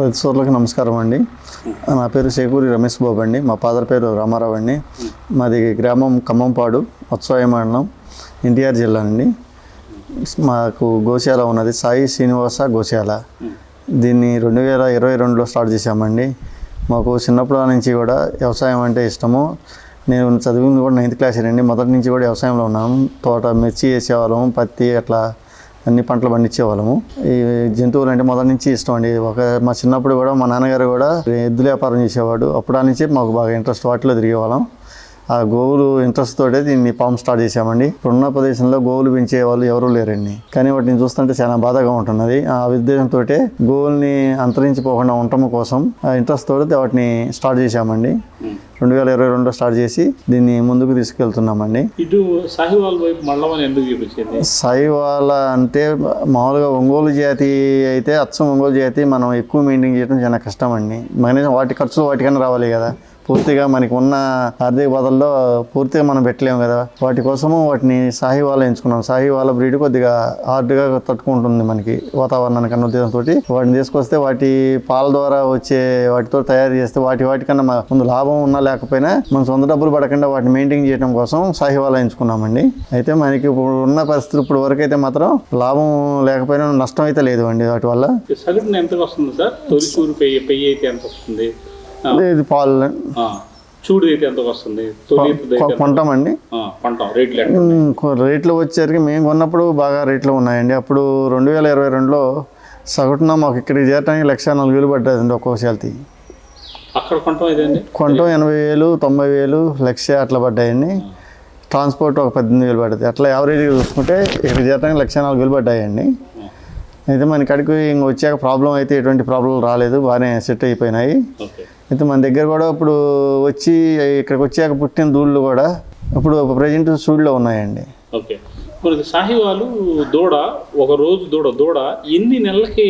ప్రతి సోదరులకు నమస్కారం అండి. నా పేరు శేకూరి రమేష్ బాబు అండి. మా ఫాదర్ పేరు రామారావు అండి. మాది గ్రామం ఖమ్మంపాడు ఉత్సవాయ మండలం ఎన్టీఆర్ జిల్లా అండి. మాకు గోశాల ఉన్నది సాయి శ్రీనివాస గోశాల. దీన్ని రెండు వేల ఇరవై రెండులో స్టార్ట్ చేశామండి. మాకు చిన్నప్పటి నుంచి కూడా వ్యవసాయం అంటే ఇష్టము. నేను చదివింది కూడా నైన్త్ క్లాస్ అండి. మొదటి నుంచి కూడా వ్యవసాయంలో ఉన్నాము. తోట మిర్చి వేసేవాళ్ళము పత్తి అట్లా అన్ని పంటలు పండించేవాళ్ళము. ఈ జంతువులు అంటే మొదటి నుంచి ఇష్టం అండి. ఒక మా చిన్నప్పుడు కూడా మా నాన్నగారు కూడా ఎద్దుల వ్యాపారం చేసేవాడు. అప్పుడు నుంచి మాకు బాగా ఇంట్రెస్ట్ వాటిలో తిరిగేవాళ్ళం. ఆ గోవులు ఇంట్రెస్ట్ తోటే దీన్ని పాము స్టార్ట్ చేశామండి. ఇప్పుడున్న ప్రదేశంలో గోవులు పెంచే వాళ్ళు ఎవరూ లేరండి. కానీ వాటిని చూస్తుంటే చాలా బాధగా ఉంటున్నది. ఆ ఉద్దేశంతో గోవుల్ని అంతరించిపోకుండా ఉండటం కోసం ఆ ఇంట్రెస్ట్ తోటి వాటిని స్టార్ట్ చేశామండి. రెండు వేల ఇరవై రెండులో స్టార్ట్ చేసి దీన్ని ముందుకు తీసుకెళ్తున్నామండి. ఇటు సాహివాల్ వైపు మళ్ళమని ఎందుకు చూపించింది? సాయివాల అంటే మామూలుగా ఒంగోలు జాతి అయితే అచ్చం ఒంగోలు జాతి మనం ఎక్కువ మెయింటైన్ చేయడం చాలా కష్టం అండి కనీసం వాటి ఖర్చులు వాటికన్నా రావాలి కదా. పూర్తిగా మనకి ఉన్న ఆర్థిక బాధల్లో పూర్తిగా మనం పెట్టలేము కదా. వాటి కోసము వాటిని సాహివాల ఎంచుకున్నాం. సాహివాల బ్రీడ్ కొద్దిగా హార్డ్గా తట్టుకుంటుంది మనకి వాతావరణానికి అన్న ఉద్దేశంతో వాటిని తీసుకొస్తే వాటి పాల ద్వారా వచ్చే వాటితో తయారు చేస్తే వాటి వాటికన్నా మా- ముందు లాభం ఉన్నా లేకపోయినా మనం సొంత డబ్బులు పడకుండా వాటిని మెయింటైన్ చేయడం కోసం సాహివాల ఎంచుకున్నామండి. అయితే మనకి ఇప్పుడు ఉన్న పరిస్థితులు ఇప్పుడు వరకు అయితే మాత్రం లాభం లేకపోయినా నష్టం అయితే లేదు అండి వాటి వల్ల. సగటున వస్తుంది సార్? తొలి చూరు పెయ్యి పెయ్యి అయితే ఎంత వస్తుంది ఇది పాలు. చూడు అయితే ఎంతకు వస్తుంది? కొంటామండి. రేట్లు వచ్చేసరికి మేము కొన్నప్పుడు బాగా రేట్లు ఉన్నాయండి. అప్పుడు రెండు వేల ఇరవై రెండులో సగటున మాకు ఇక్కడికి చేరడానికి లక్ష నాలుగు వేలు పడ్డదండి ఒక్కో శాలతీ అక్కడ కొంటాం ఎనభై వేలు తొంభై వేలు లక్ష అట్లా పడ్డాయండి. ట్రాన్స్పోర్ట్ ఒక పద్దెనిమిది వేలు పడ్డది. అట్లా యావరేజ్గా చూసుకుంటే ఇక్కడ చేరడానికి లక్ష నాలుగు వేలు పడ్డాయండి. అయితే మన కడికి ఇంక వచ్చాక ప్రాబ్లం అయితే ఎటువంటి ప్రాబ్లం రాలేదు. బాగానే సెట్ అయిపోయినాయి. అయితే మన దగ్గర కూడా ఇప్పుడు వచ్చి ఇక్కడికి వచ్చాక పుట్టిన దూళ్ళు కూడా ఇప్పుడు ప్రజెంట్ సూడిలో ఉన్నాయండి. ఓకే. మనకి సాహివాలు దూడ ఒక రోజు దూడ దూడ ఎన్ని నెలలకి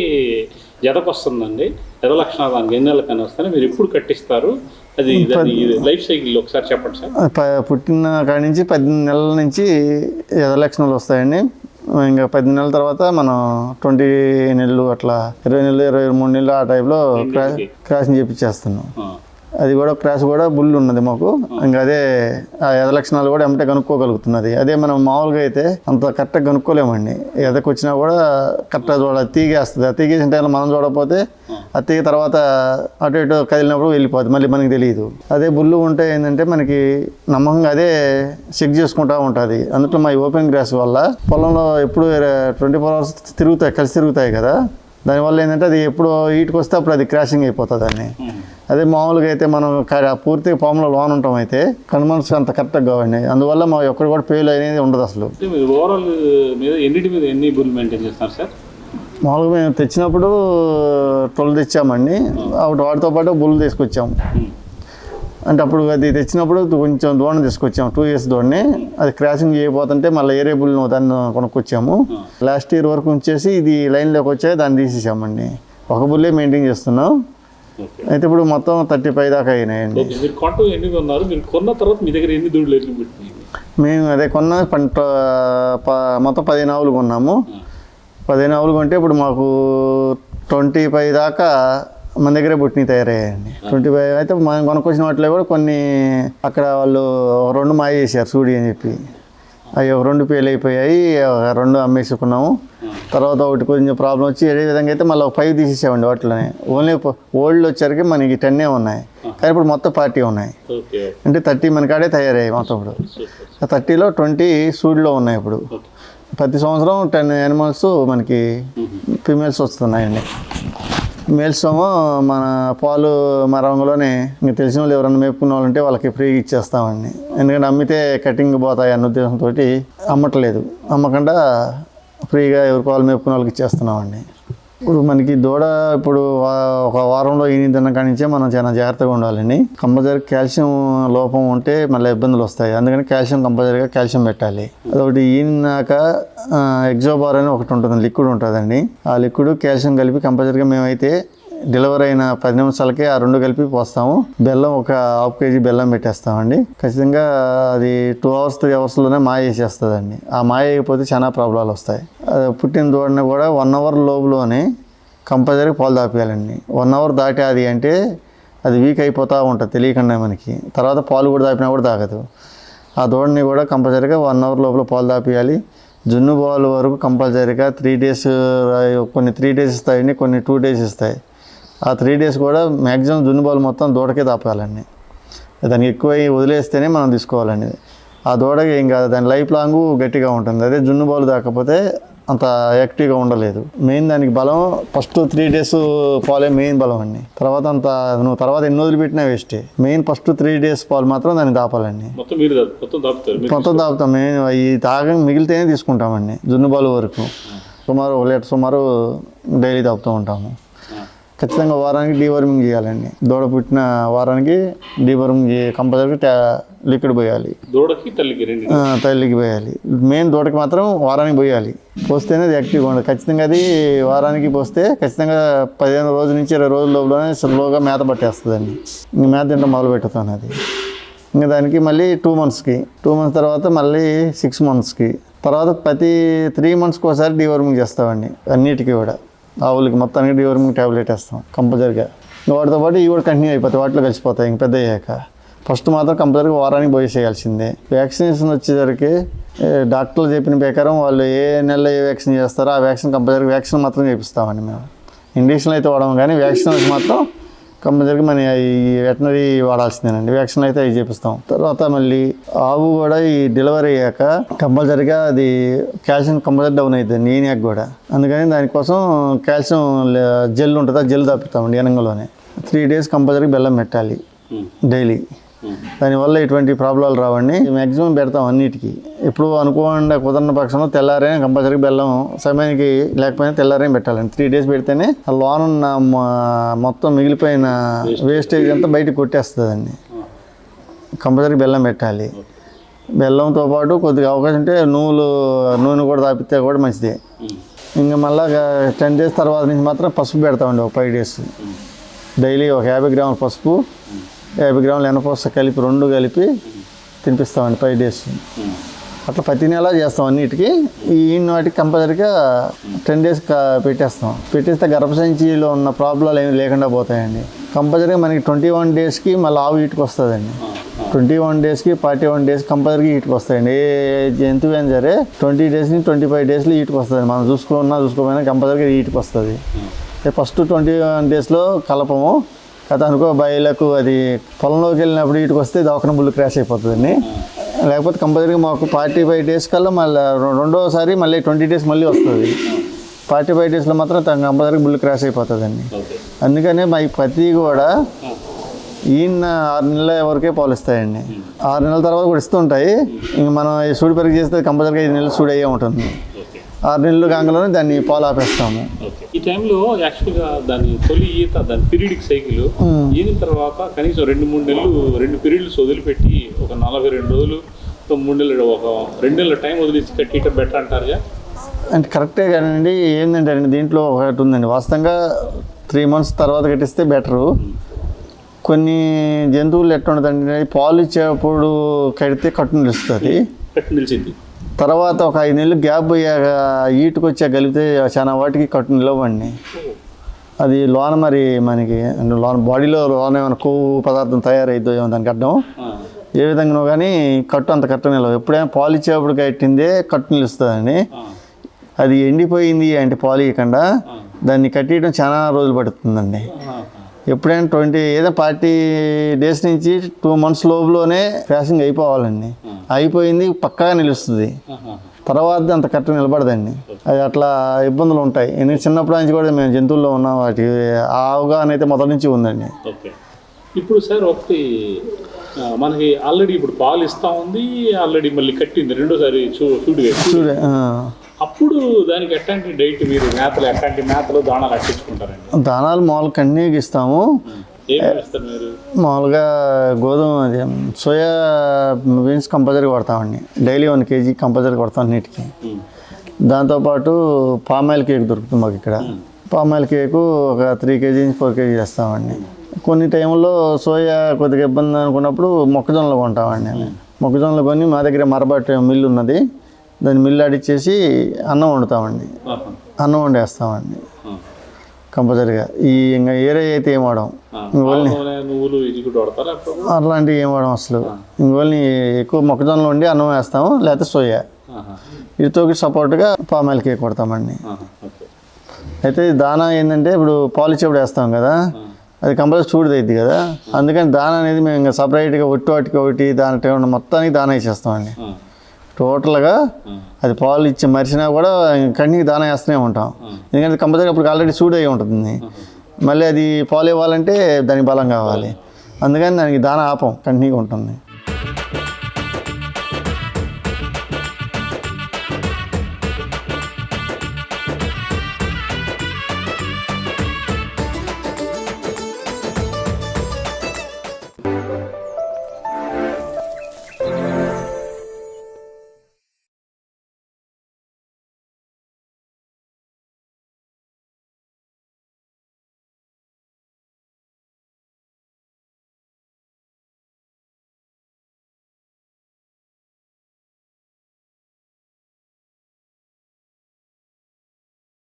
జతకొస్తుందండి ఎద లక్షణాలు దానికి ఎన్ని నెలలకని వస్తాయి? మీరు ఎప్పుడు కట్టిస్తారు? అది లైఫ్ సైకిల్ ఒకసారి చెప్పండి సార్. పుట్టిన కాడి నుంచి పద్దెనిమిది నెలల నుంచి ఎదలక్షణాలు వస్తాయండి. ఇంకా పద్దెనిమిది నెలల తర్వాత మనం ట్వంటీ నెలలు అట్లా ఇరవై నెలలు ఇరవై మూడు నెలలు ఆ టైప్లో క్రా క్రాసింగ్ చేపించేస్తున్నాం అది కూడా క్రాస్ కూడా బుల్ ఉన్నది మాకు. ఇంకా అదే ఆ ఎద లక్షణాలు కూడా ఎమ్మటే కనుక్కోగలుగుతున్నది. అదే మనం మామూలుగా అయితే అంత కరెక్ట్గా కనుక్కోలేమండి ఎదకు వచ్చినా కూడా కరెక్ట్గా చూడ తీగేస్తుంది. ఆ తీగేసిన టైంలో మనం చూడకపోతే ఆ తీగ తర్వాత అటు ఇటు కదిలినప్పుడు వెళ్ళిపోతుంది మళ్ళీ మనకి తెలియదు. అదే బుల్లు ఉంటే ఏంటంటే మనకి నమ్మకంగా అదే చెక్ చేసుకుంటా ఉంటుంది. అందులో మా ఓపెన్ గ్రాస్ వల్ల పొలంలో ఎప్పుడు ట్వంటీ ఫోర్ అవర్స్ తిరుగుతాయి కలిసి తిరుగుతాయి కదా. దానివల్ల ఏంటంటే అది ఎప్పుడు ఈటుకు వస్తే అప్పుడు అది క్రాషింగ్ అయిపోతుంది అని అదే మామూలుగా అయితే మనం పూర్తిగా పాములో లోన్ ఉంటాం అయితే కనుమన్స్ అంత కరెక్ట్గా కావండి. అందువల్ల మా ఒక్కడి కూడా పేలు అనేది ఉండదు అసలు. అంటే మీరు ఓవరాల్ మీద ఎన్నిటి మీద ఎన్ని బుల్ మెయింటైన్ చేస్తారు సార్? మామూలుగా మేము తెచ్చినప్పుడు ట్వెల్వ్ తెచ్చామండి. అప్పుడు వాటితో పాటు బుల్ తీసుకొచ్చాము. అంటే అప్పుడు అది తెచ్చినప్పుడు కొంచెం దూడని తీసుకొచ్చాము టూ ఇయర్స్ దూడని అది క్రాసింగ్ చేయబోతుంటే మళ్ళీ ఏరే బుల్ దాన్ని కొనుక్కొచ్చాము. లాస్ట్ ఇయర్ వరకు ఉంచేసి ఇది లైన్లోకి వచ్చాయి దాన్ని తీసేసామండి. ఒక బుల్లే మెయింటైన్ చేస్తున్నాం. అయితే ఇప్పుడు మొత్తం థర్టీ ఫైవ్ దాకా అయినాయండి. మీరు కొట్టం ఎన్ని కొన్నారు మీరు కొన్న తర్వాత మీ దగ్గర ఎన్ని దూడలు ఎట్లు పెట్టినాయి మేము అదే కొన్న పంట మొత్తం పదిహేను ఆవులు కొన్నాము. పదిహేను ఆవులు కొంటే ఇప్పుడు మాకు ట్వంటీ ఫైవ్ దాకా మన దగ్గరే పుట్టినవి తయారయ్యాయండి. ట్వంటీ ఫైవ్ అయితే మనం కొనుక్కొచ్చిన వాటిలో కూడా కొన్ని అక్కడ వాళ్ళు ఒక రెండు మాయ చేశారు సూడి అని చెప్పి. అవి ఒక రెండు పేలు అయిపోయాయి రెండు అమ్మేసుకున్నాము. తర్వాత ఒకటి కొంచెం ప్రాబ్లం వచ్చి ఏ విధంగా అయితే మళ్ళీ ఒక ఫైవ్ తీసేసామండి వాటిలోనే. ఓన్లీ ఓల్డ్ వచ్చరికి మనకి టెన్నే ఉన్నాయి. కానీ ఇప్పుడు మొత్తం పార్టీ ఉన్నాయి. అంటే థర్టీ మన కాడే తయారయ్యాయి మొత్తం ఇప్పుడు. థర్టీలో ట్వంటీ సూడ్లో ఉన్నాయి ఇప్పుడు. ప్రతి సంవత్సరం టెన్ యానిమల్స్ మనకి ఫీమేల్స్ వస్తున్నాయండి. మేల్స్ ఏమో మన పాలు మా రంగులోనే ఇంకా తెలిసిన వాళ్ళు ఎవరైనా మేపుకున్న వాళ్ళు ఉంటే వాళ్ళకి ఫ్రీగా ఇచ్చేస్తామండి. ఎందుకంటే అమ్మితే కటింగ్ పోతాయి అన్న ఉద్దేశంతో అమ్మట్లేదు. అమ్మకుండా ఫ్రీగా ఎవరికి వాళ్ళు మేపుకున్న వాళ్ళకి ఇచ్చేస్తున్నామండి. ఇప్పుడు మనకి దూడ ఇప్పుడు వా- ఒక వారంలో ఈ కాడి నుంచే మనం చాలా జాగ్రత్తగా ఉండాలండి. కంపల్సరీ కాల్షియం లోపం ఉంటే మళ్ళీ ఇబ్బందులు వస్తాయి. అందుకని కాల్షియం కంపల్సరీగా కాల్షియం పెట్టాలి. అదొకటి ఈనాక ఎగ్జోబార్ అని ఒకటి ఉంటుంది లిక్విడ్ ఉంటుందండి. ఆ లిక్విడ్ కాల్షియం కలిపి కంపల్సరీగా మేమైతే డెలివరీ అయిన పది నిమిషాలకే ఆ రెండు కలిపి పోస్తాము. బెల్లం ఒక హాఫ్ కేజీ బెల్లం పెట్టేస్తామండి. ఖచ్చితంగా అది టూ అవర్స్ త్రీ అవర్స్లోనే మాయ వేసేస్తుందండి ఆ మాయ అయిపోతే చాలా ప్రాబ్లాలు వస్తాయి. అది పుట్టిన దూడని కూడా వన్ అవర్ లోపులోనే కంపల్సరీ పాలు దాపేయాలండి వన్ అవర్ దాటి అది అంటే అది వీక్ అయిపోతూ ఉంటుంది తెలియకుండా మనకి. తర్వాత పాలు కూడా దాపినా కూడా తాగదు. ఆ దూడని కూడా కంపల్సరీగా వన్ అవర్ లోపల పాలు దాపియాలి జున్ను పాలు వరకు కంపల్సరీగా త్రీ డేస్ కొన్ని త్రీ డేస్ ఇస్తాయండి కొన్ని టూ డేస్ ఇస్తాయి. ఆ త్రీ డేస్ కూడా మ్యాక్సిమం జున్ను పాలు మొత్తం దూడకే దాపాలండి. దానికి ఎక్కువ వదిలేస్తేనే మనం తీసుకోవాలండి. ఆ దూడకి ఏం కాదు దాని లైఫ్ లాంగ్ గట్టిగా ఉంటుంది. అదే జున్ను బాల్ దాకపోతే అంత యాక్టివ్గా ఉండలేదు. మెయిన్ దానికి బలం ఫస్ట్ త్రీ డేస్ పాలే మెయిన్ బలం అండి. తర్వాత అంత నువ్వు తర్వాత ఎన్ని రోజులు పెట్టినా వేస్టే. మెయిన్ ఫస్ట్ త్రీ డేస్ పాలు మాత్రం దానికి దాపాలండి. మొత్తం మీరు దా- మొత్తం దాపుతారు మీరు మొత్తం తాగుతాం మేము ఈ తాగ మిగిలితేనే తీసుకుంటామండి. జున్ను బాలు వరకు. సుమారు ఒక లీటర్ సుమారు డైలీ తాగుతూ ఉంటాము. ఖచ్చితంగా వారానికి డీవర్మింగ్ చేయాలండి. దూడ పుట్టిన వారానికి డీవర్మింగ్ కంపల్సరీ లిక్విడ్ పోయాలి. దూడకి తల్లికి తల్లికి పోయాలి. మెయిన్ దూడకి మాత్రం వారానికి పోయాలి. పోస్తేనే అది యాక్టివ్గా ఉండదు ఖచ్చితంగా అది వారానికి పోస్తే ఖచ్చితంగా పదిహేను రోజుల నుంచి ఇరవై రోజుల లోపలనే స్లోగా మేత పట్టేస్తుందండి. ఇంక మేత తింటే మొదలు పెట్టుతాను అది. ఇంకా దానికి మళ్ళీ టూ మంత్స్కి. టూ మంత్స్ తర్వాత మళ్ళీ సిక్స్ మంత్స్కి. తర్వాత ప్రతి త్రీ మంత్స్కి ఒకసారి డీవర్మింగ్ చేస్తామండి. అన్నిటికీ కూడా. ఆవులకి మొత్తానికి డివర్మింగ్ ట్యాబ్లెట్ వేస్తాం కంపల్సరీగా. వాటితో పాటు ఇవి కూడా కంటిన్యూ అయిపోతాయి వాటిలో కలిసిపోతాయి ఇంక పెద్ద అయ్యాక. ఫస్ట్ మాత్రం కంపల్సరీగా వారానికి పోయేసేయాల్సిందే వ్యాక్సినేషన్ వచ్చేసరికి డాక్టర్లు చెప్పిన ప్రకారం వాళ్ళు ఏ నెలలో ఏ వ్యాక్సిన్ చేస్తారో ఆ వ్యాక్సిన్ కంపల్సరీ వ్యాక్సిన్ మాత్రం చేపిస్తామండి మేము. ఇంజక్షన్ అయితే వాడము కానీ వ్యాక్సిన్ మాత్రం కంపల్సరీగా మన ఈ వెటనరీ వాడాల్సిందేనండి. వ్యాక్సిన్ అయితే అవి చేపిస్తాం. తర్వాత మళ్ళీ ఆవు కూడా ఈ డెలివరీ అయ్యాక కంపల్సరీగా అది కాల్షియం కంపల్సరీ డౌన్ అవుతుంది నీనియాక్ కూడా. అందుకని దానికోసం కాల్షియం జెల్ ఉంటుంది ఆ జెల్ తప్పుతామండి ఎనంగలోనే త్రీ డేస్ కంపల్సరీ బెల్లం పెట్టాలి డైలీ. దానివల్ల ఎటువంటి ప్రాబ్లాలు రావండి. మ్యాక్సిమం పెడతాం అన్నిటికీ. ఎప్పుడు అనుకోకుండా కుదరని పక్షంలో తెల్లారే కంపల్సరీ బెల్లం సమయానికి లేకపోయినా తెల్లారే పెట్టాలండి. త్రీ డేస్ పెడితేనే ఆ లోన ఉన్న మొత్తం మిగిలిపోయిన వేస్టేజ్ అంతా బయటకు కొట్టేస్తుందండి. కంపల్సరీ బెల్లం పెట్టాలి. బెల్లంతో పాటు కొద్దిగా అవకాశం ఉంటే నువ్వులు నూనె కూడా తాపితే కూడా మంచిదే. ఇంకా మళ్ళా టెన్ డేస్ తర్వాత నుంచి మాత్రం పసుపు పెడతామండి ఒక ఫైవ్ డేస్ డైలీ ఒక యాభై గ్రాముల పసుపు. యాభై గ్రాములు ఎనపూస కలిపి రెండు కలిపి తినిపిస్తామండి ఫైవ్ డేస్. అట్లా ప్రతి నెల చేస్తాం అన్నిటికీ. ఈ వాటికి కంపల్సరీగా టెన్ డేస్ పెట్టేస్తాం. పెట్టేస్తే గర్భసంచిలో ఉన్న ప్రాబ్లాలు ఏమి లేకుండా పోతాయండి. కంపల్సరీగా మనకి ట్వంటీ వన్ డేస్కి మళ్ళీ ఆవు ఇటుకు వస్తుందండి. ట్వంటీ వన్ డేస్కి ఫార్టీ వన్ డేస్ కంపల్సరీగా ఇటుకు వస్తాయండి. ఏ జంతువు అయినా సరే ట్వంటీ డేస్ని ట్వంటీ ఫైవ్ డేస్లో ఇటుకు వస్తుంది మనం చూసుకున్నా చూసుకోపోయినా కంపల్సరీగా ఇటుకు వస్తుంది. ఫస్ట్ ట్వంటీ వన్ డేస్లో కలపము. కథ అనుకో బయలకు అది పొలంలోకి వెళ్ళినప్పుడు ఇటుకు వస్తే దవాఖాన బుల్లు క్రాష్ అయిపోతుందండి. లేకపోతే కంపల్సరీగా మాకు ఫార్టీ ఫైవ్ డేస్ కల్లా మళ్ళీ రెండోసారి మళ్ళీ ట్వంటీ డేస్ మళ్ళీ వస్తుంది. ఫార్టీ ఫైవ్ డేస్లో మాత్రం కంపల్సరీగా బుల్లు క్రాష్ అయిపోతుందండి. అందుకనే మా ప్రతి కూడా ఈయన ఆరు నెలల వరకే పాలు ఇస్తాయండి. ఆరు నెలల తర్వాత కూడా ఇస్తుంటాయి. ఇంక మనం ఈ సూడి పెరిగి చేస్తే కంపల్సరీగా ఐదు నెలలు సూడి అయ్యే ఉంటుంది. ఆరు నెలలు కాగానే దాన్ని పాలు ఆపేస్తాము. టైంలో యాక్చువల్గా దాని తొలి ఈత దాని పీరియడిక్ సైకిల్ ఈనిన తర్వాత కనీసం రెండు మూడు నెలలు రెండు పీరియడ్స్ వదిలిపెట్టి ఒక నలభై రెండు రోజులు ఒక మూడు నెలలు ఒక రెండు నెలల టైం వదిలేసి కట్టియటం బెటర్ అంటారుగా అంటే కరెక్టే కానండి. ఏంటంటే అండి దీంట్లో ఒకటి ఉందండి. వాస్తవంగా త్రీ మంత్స్ తర్వాత కట్టిస్తే బెటరు కొన్ని జంతువులు ఎట్లా ఉంటుందంటే పాలు ఇచ్చేటప్పుడు కడితే కట్టు నిలుస్తుంది. కట్టి నిలిచింది. తర్వాత ఒక ఐదు నెలలు గ్యాప్ అయ్యాక ఈటుకు వచ్చా కలిపితే చాలా వాటికి కట్టు నిలవండి. అది లోన మరి మనకి అంటే లోన బాడీలో లోన ఏమైనా కొవ్వు పదార్థం తయారైద్దో ఏమో దానికి అడ్డం ఏ విధంగా కానీ కట్టు అంత కట్టు నిలవ ఎప్పుడైనా పాలు ఇచ్చేప్పుడు కట్టిందే కట్టు నిలుస్తుందండి. అది ఎండిపోయింది అంటే పాలు ఇవ్వకుండా దాన్ని కట్టేయడం చాలా రోజులు పడుతుందండి. ఎప్పుడైనా ట్వంటీ ఏదో ఫార్టీ డేస్ నుంచి టూ మంత్స్ లోపులోనే ఫ్యాషింగ్ అయిపోవాలండి. అయిపోయింది పక్కాగా నిలుస్తుంది. తర్వాత అంత కరెక్ట్ నిలబడదండి. అది అట్లా ఇబ్బందులు ఉంటాయి. ఎందుకంటే చిన్నప్పటి నుంచి కూడా మేము జంతువుల్లో ఉన్నాం వాటి ఆ అవగాహన అయితే మొదటి నుంచి ఉందండి. ఇప్పుడు సార్ ఒకటి మనకి ఆల్రెడీ ఇప్పుడు పాలు ఇస్తా ఉంది ఆల్రెడీ మళ్ళీ కట్టింది. రెండోసారి చూ చూడు చూడే అప్పుడు దానికి ఎట్లాంటి డైట్ మీరు మేతలు ఎట్లాంటి మేతలు దాణాలు అట్టించుకుంటారండి? దానాలు మామూలు కంటిన్యూగా ఇస్తాము. మామూలుగా గోధుమ అది సోయా బీన్స్ కంపల్సరీ కొడతామండి. డైలీ వన్ కేజీ కంపల్సరీ కొడతాం ఉమ్, దాంతోపాటు పామాయిల్ కేక్ దొరుకుతుంది మాకు ఇక్కడ. పామాయిల్ కేకు ఒక త్రీ కేజీ నుంచి ఫోర్ కేజీ చేస్తామండి. కొన్ని టైంలో సోయా కొద్దిగా ఇబ్బంది అనుకున్నప్పుడు మొక్కజొన్నలు కొంటామండి. మొక్కజొన్నలు కొని మా దగ్గర మరబాటు మిల్లు ఉన్నది దాన్ని మిల్లు ఆడిచ్చేసి అన్నం వండుతామండి. అన్నం వండేస్తామండి. కంపల్సరీగా. ఈ ఇంకా ఏరే అయితే ఏం వాడం? అప్పుడు అట్లాంటివి ఏం వాడం అసలు. ఇంకోళ్ళని ఎక్కువ మొక్కజొన్నలు వండి అన్నం వేస్తాము లేకపోతే సోయా. ఆహా, వీటితో సపోర్ట్గా పామాయిల్ కేక్ కొడతామండి. అయితే దానా ఏంటంటే ఇప్పుడు పాలు ఇచ్చేప్పుడు వేస్తాం కదా అది కంపల్సరీ చూడదైద్ది కదా. అందుకని దానా అనేది మేము ఇంకా సపరేట్గా ఒట్టి వాటికి ఒకటి దాని మొత్తానికి దానా ఇచ్చేస్తామండి టోటల్గా అది పాలు ఇచ్చి మరిచినా కూడా కన్నీకి దానం వేస్తూనే ఉంటాం. ఎందుకంటే కంపల్సరీ అప్పుడు ఆల్రెడీ సూడ్ అయి ఉంటుంది మళ్ళీ అది పాలు ఇవ్వాలంటే దానికి బలం కావాలి. అందుకని దానికి దాన ఆపం కంటిన్యూగా ఉంటుంది.